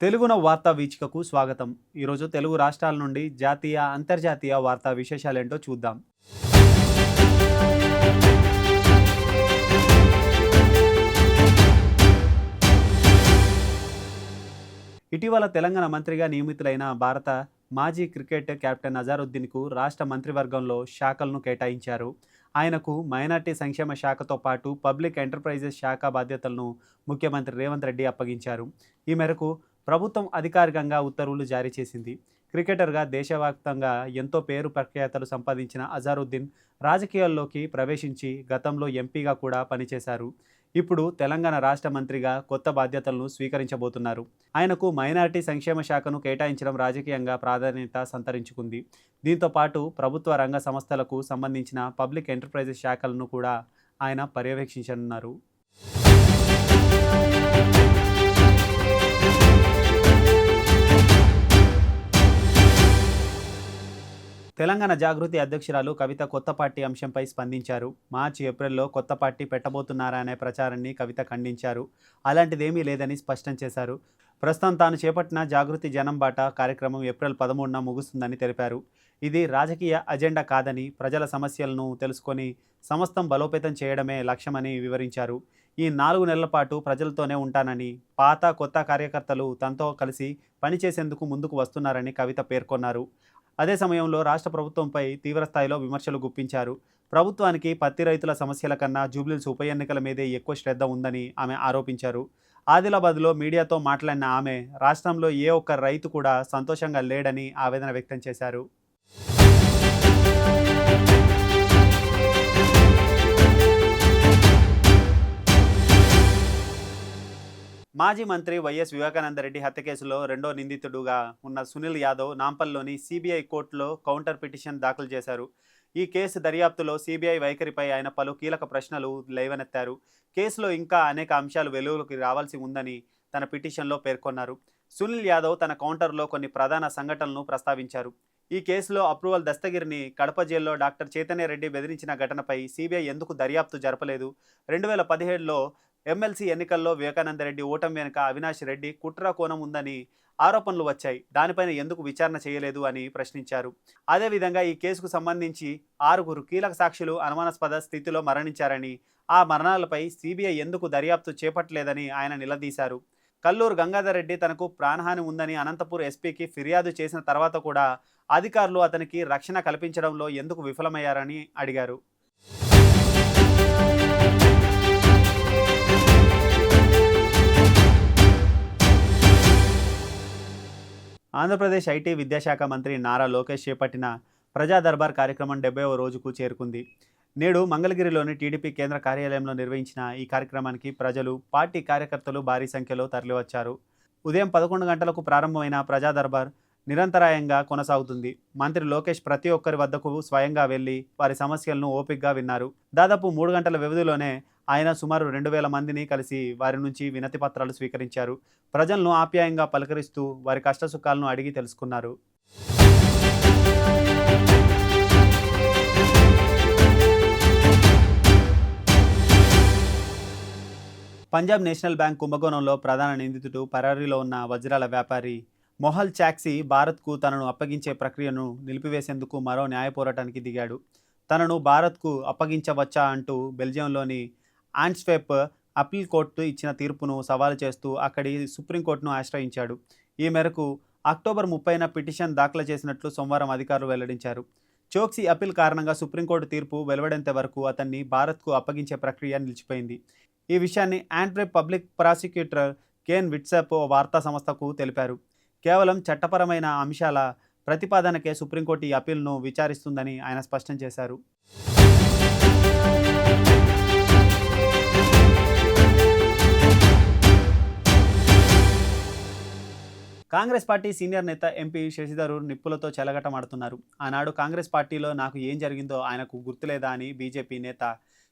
తెలుగున వార్తా వీచికకు స్వాగతం. ఈరోజు తెలుగు రాష్ట్రాల నుండి జాతీయ అంతర్జాతీయ వార్తా విశేషాలేంటో చూద్దాం. ఇటీవల తెలంగాణ మంత్రిగా నియమితులైన భారత మాజీ క్రికెట్ కెప్టెన్ అజారుద్దీన్కు రాష్ట్ర మంత్రివర్గంలో శాఖలను కేటాయించారు. ఆయనకు మైనార్టీ సంక్షేమ శాఖతో పాటు పబ్లిక్ ఎంటర్ప్రైజెస్ శాఖ బాధ్యతలను ముఖ్యమంత్రి రేవంత్ రెడ్డి అప్పగించారు. ఈ మేరకు ప్రభుత్వం అధికారికంగా ఉత్తర్వులు జారీ చేసింది. క్రికెటర్గా దేశవ్యాప్తంగా ఎంతో పేరు ప్రఖ్యాతలు సంపాదించిన అజారుద్దీన్ రాజకీయాల్లోకి ప్రవేశించి గతంలో ఎంపీగా కూడా పనిచేశారు. ఇప్పుడు తెలంగాణ రాష్ట్ర మంత్రిగా కొత్త బాధ్యతలను స్వీకరించబోతున్నారు. ఆయనకు మైనారిటీ సంక్షేమ శాఖను కేటాయించడం రాజకీయంగా ప్రాధాన్యత సంతరించుకుంది. దీంతో పాటు ప్రభుత్వ రంగ సంస్థలకు సంబంధించిన పబ్లిక్ ఎంటర్ప్రైజెస్ శాఖలను కూడా ఆయన పర్యవేక్షించనున్నారు. తెలంగాణ జాగృతి అధ్యక్షురాలు కవిత కొత్త పార్టీ అంశంపై స్పందించారు. మార్చి ఏప్రిల్లో కొత్త పార్టీ పెట్టబోతున్నారా అనే ప్రచారాన్ని కవిత ఖండించారు. అలాంటిదేమీ లేదని స్పష్టం చేశారు. ప్రస్తుతం తాను చేపట్టిన జాగృతి జనం బాట కార్యక్రమం ఏప్రిల్ పదమూడున ముగుస్తుందని తెలిపారు. ఇది రాజకీయ అజెండా కాదని ప్రజల సమస్యలను తెలుసుకొని సమస్తం బలోపేతం చేయడమే లక్ష్యమని వివరించారు. ఈ నాలుగు నెలల పాటు ప్రజలతోనే ఉంటానని పాత కొత్త కార్యకర్తలు తనతో కలిసి పనిచేసేందుకు ముందుకు వస్తున్నారని కవిత పేర్కొన్నారు. అదే సమయంలో రాష్ట్ర ప్రభుత్వంపై తీవ్రస్థాయిలో విమర్శలు గుప్పించారు. ప్రభుత్వానికి పత్తి రైతుల సమస్యల కన్నా జూబ్లీస్ ఉప ఎన్నికల మీదే ఎక్కువ శ్రద్ధ ఉందని ఆమె ఆరోపించారు. ఆదిలాబాద్లో మీడియాతో మాట్లాడిన ఆమె రాష్ట్రంలో ఏ ఒక్క రైతు కూడా సంతోషంగా లేడని ఆవేదన వ్యక్తం చేశారు. మాజీ మంత్రి వైఎస్ వివేకానందరెడ్డి హత్య కేసులో రెండో నిందితుడుగా ఉన్న సునీల్ యాదవ్ నాంపల్లోని సిబిఐ కోర్టులో కౌంటర్ పిటిషన్ దాఖలు చేశారు. ఈ కేసు దర్యాప్తులో సిబిఐ వైఖరిపై ఆయన పలు కీలక ప్రశ్నలు లేవనెత్తారు. కేసులో ఇంకా అనేక అంశాలు వెలుగులోకి రావాల్సి ఉందని తన పిటిషన్లో పేర్కొన్నారు. సునీల్ యాదవ్ తన కౌంటర్లో కొన్ని ప్రధాన సంఘటనలను ప్రస్తావించారు. ఈ కేసులో అప్రూవల్ దస్తగిరిని కడప జైల్లో డాక్టర్ చైతన్య రెడ్డి బెదిరించిన ఘటనపై సిబిఐ ఎందుకు దర్యాప్తు జరపలేదు? రెండు వేల పదిహేడులో ఎమ్మెల్సీ ఎన్నికల్లో వివేకానంద రెడ్డి ఓటమి వెనుక అవినాష్ రెడ్డి కుట్ర కోణం ఉందని ఆరోపణలు వచ్చాయి. దానిపైన ఎందుకు విచారణ చేయలేదు అని ప్రశ్నించారు. అదేవిధంగా ఈ కేసుకు సంబంధించి ఆరుగురు కీలక సాక్షులు అనుమానాస్పద స్థితిలో మరణించారని ఆ మరణాలపై సిబిఐ ఎందుకు దర్యాప్తు చేపట్టలేదని ఆయన నిలదీశారు. కల్లూరు గంగాధర్ రెడ్డి తనకు ప్రాణహాని ఉందని అనంతపూర్ ఎస్పీకి ఫిర్యాదు చేసిన తర్వాత కూడా అధికారులు అతనికి రక్షణ కల్పించడంలో ఎందుకు విఫలమయ్యారని అడిగారు. ఆంధ్రప్రదేశ్ ఐటీ విద్యాశాఖ మంత్రి నారా లోకేష్ చేపట్టిన ప్రజా దర్బార్ కార్యక్రమం డెబ్బైవ రోజుకు చేరుకుంది. నేడు మంగళగిరిలోని టీడీపీ కేంద్ర కార్యాలయంలో నిర్వహించిన ఈ కార్యక్రమానికి ప్రజలు పార్టీ కార్యకర్తలు భారీ సంఖ్యలో తరలివచ్చారు. ఉదయం పదకొండు గంటలకు ప్రారంభమైన ప్రజా దర్బార్ నిరంతరాయంగా కొనసాగుతుంది. మంత్రి లోకేష్ ప్రతి ఒక్కరి వద్దకు స్వయంగా వెళ్ళి వారి సమస్యలను ఓపిక్గా విన్నారు. దాదాపు మూడు గంటల వ్యవధిలోనే ఆయన సుమారు రెండు వేల మందిని కలిసి వారి నుంచి వినతి పత్రాలు స్వీకరించారు. ప్రజలను ఆప్యాయంగా పలకరిస్తూ వారి కష్టసుఖాలను అడిగి తెలుసుకున్నారు. పంజాబ్ నేషనల్ బ్యాంక్ కుంభకోణంలో ప్రధాన నిందితుడు పరారీలో ఉన్న వజ్రాల వ్యాపారి మొహల్ చాక్సీ భారత్కు తనను అప్పగించే ప్రక్రియను నిలిపివేసేందుకు మరో న్యాయ పోరాటానికి దిగాడు. తనను భారత్కు అప్పగించవచ్చా అంటూ బెల్జియంలోని ఆంట్స్వెప్ అప్పీల్ కోర్టు ఇచ్చిన తీర్పును సవాలు చేస్తూ అక్కడి సుప్రీంకోర్టును ఆశ్రయించాడు. ఈ మేరకు అక్టోబర్ ముప్పైన పిటిషన్ దాఖలు చేసినట్లు సోమవారం అధికారులు వెల్లడించారు. చోక్సీ అప్పీల్ కారణంగా సుప్రీంకోర్టు తీర్పు వెలువడేంత వరకు అతన్ని భారత్కు అప్పగించే ప్రక్రియ నిలిచిపోయింది. ఈ విషయాన్ని ఆండ్రే పబ్లిక్ ప్రాసిక్యూటర్ కేన్ విట్సప్ ఓ వార్తా సంస్థకు తెలిపారు. కేవలం చట్టపరమైన అంశాల ప్రతిపాదనకే సుప్రీంకోర్టు ఈ అప్పీల్ను విచారిస్తుందని ఆయన స్పష్టం చేశారు. కాంగ్రెస్ పార్టీ సీనియర్ నేత ఎంపీ శశిధరూర్ నిప్పులతో చెలగటమాడుతున్నారు ఆనాడు కాంగ్రెస్ పార్టీలో నాకు ఏం జరిగిందో ఆయనకు గుర్తులేదా అని బీజేపీ నేత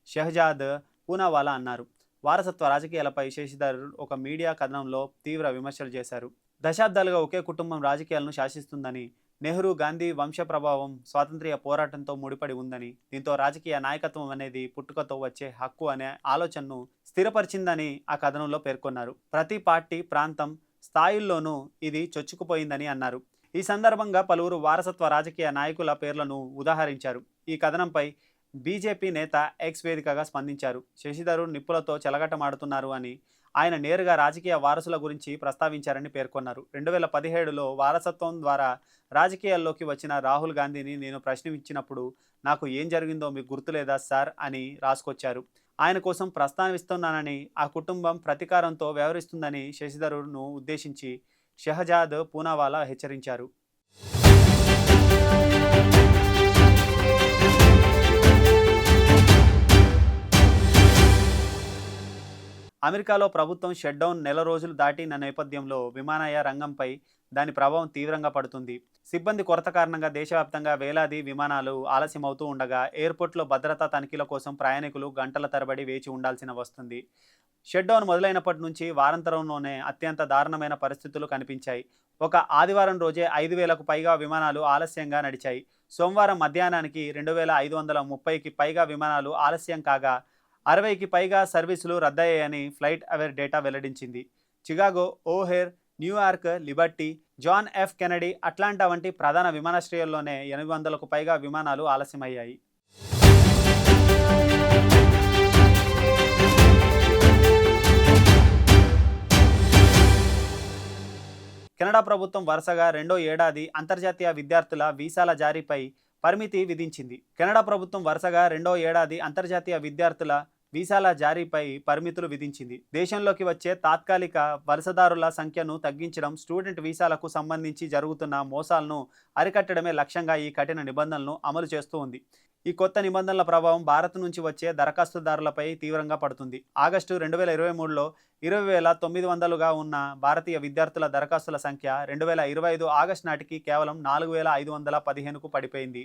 షెహజాద్ పూనావాలా అన్నారు. వారసత్వ రాజకీయాలపై శశిధరూర్ ఒక మీడియా కథనంలో తీవ్ర విమర్శలు చేశారు. దశాబ్దాలుగా ఒకే కుటుంబం రాజకీయాలను శాసిస్తుందని నెహ్రూ గాంధీ వంశ ప్రభావం స్వాతంత్ర్య పోరాటంతో ముడిపడి ఉందని దీంతో రాజకీయ నాయకత్వం అనేది పుట్టుకతో వచ్చే హక్కు అనే ఆలోచనను స్థిరపరిచిందని ఆ కథనంలో పేర్కొన్నారు. ప్రతి పార్టీ ప్రాంతం స్థాయిల్లోనూ ఇది చొచ్చుకుపోయిందని అన్నారు. ఈ సందర్భంగా పలువురు వారసత్వ రాజకీయ నాయకుల పేర్లను ఉదాహరించారు. ఈ కథనంపై బీజేపీ నేత ఎక్స్ వేదికగా స్పందించారు. శశిధరుడు నిప్పులతో చెలగటమాడుతున్నారు అని ఆయన నేరుగా రాజకీయ వారసుల గురించి ప్రస్తావించారని పేర్కొన్నారు. రెండు వేల పదిహేడులో వారసత్వం ద్వారా రాజకీయాల్లోకి వచ్చిన రాహుల్ గాంధీని నేను ప్రశ్నించినప్పుడు నాకు ఏం జరిగిందో మీకు గుర్తులేదా సార్ అని రాసుకొచ్చారు. ఆయన కోసం ప్రస్తావిస్తున్నానని ఆ కుటుంబం ప్రతీకారంతో వ్యవహరిస్తుందని శశిధరును ఉద్దేశించి షహజాద్ పూనావాలా హెచ్చరించారు. అమెరికాలో ప్రభుత్వం షట్డౌన్ నెల రోజులు దాటిన నేపథ్యంలో విమానయాన రంగంపై దాని ప్రభావం తీవ్రంగా పడుతుంది. సిబ్బంది కొరత కారణంగా దేశవ్యాప్తంగా వేలాది విమానాలు ఆలస్యమవుతూ ఉండగా ఎయిర్పోర్ట్లో భద్రతా తనిఖీల కోసం ప్రయాణికులు గంటల తరబడి వేచి ఉండాల్సిన వస్తుంది. షట్డౌన్ మొదలైనప్పటి నుంచి వారాంతరంలోనే అత్యంత దారుణమైన పరిస్థితులు కనిపించాయి. ఒక ఆదివారం రోజే ఐదు వేలకు పైగా విమానాలు ఆలస్యంగా నడిచాయి. సోమవారం మధ్యాహ్నానికి రెండు వేల ఐదు వందల ముప్పైకి పైగా విమానాలు ఆలస్యం కాగా అరవైకి పైగా సర్వీసులు రద్దయ్యాయని ఫ్లైట్ అవేర్ డేటా వెల్లడించింది. Chicago O'Hare New York Liberty John F Kennedy Atlanta వంటి ప్రధాన విమానాశ్రయాల్లోనే ఎనిమిది వందలకు పైగా విమానాలు ఆలస్యమయ్యాయి. కెనడా ప్రభుత్వం వరుసగా రెండో ఏడాది అంతర్జాతీయ విద్యార్థుల వీసాల జారీపై పరిమితి విధించింది. కెనడా ప్రభుత్వం వరుసగా రెండో ఏడాది అంతర్జాతీయ విద్యార్థుల వీసాల జారీపై పరిమితులు విధించింది. దేశంలోకి వచ్చే తాత్కాలిక వలసదారుల సంఖ్యను తగ్గించడం స్టూడెంట్ వీసాలకు సంబంధించి జరుగుతున్న మోసాలను అరికట్టడమే లక్ష్యంగా ఈ కఠిన నిబంధనలను అమలు చేస్తూ ఉంది. ఈ కొత్త నిబంధనల ప్రభావం భారత్ నుంచి వచ్చే దరఖాస్తుదారులపై తీవ్రంగా పడుతుంది. ఆగస్టు రెండు వేల ఇరవై మూడులో ఇరవై వేల తొమ్మిది వందలుగా ఉన్న భారతీయ విద్యార్థుల దరఖాస్తుల సంఖ్య రెండు వేల ఇరవై ఐదు ఆగస్టు నాటికి కేవలం నాలుగు వేల ఐదు వందల పదిహేనుకు పడిపోయింది.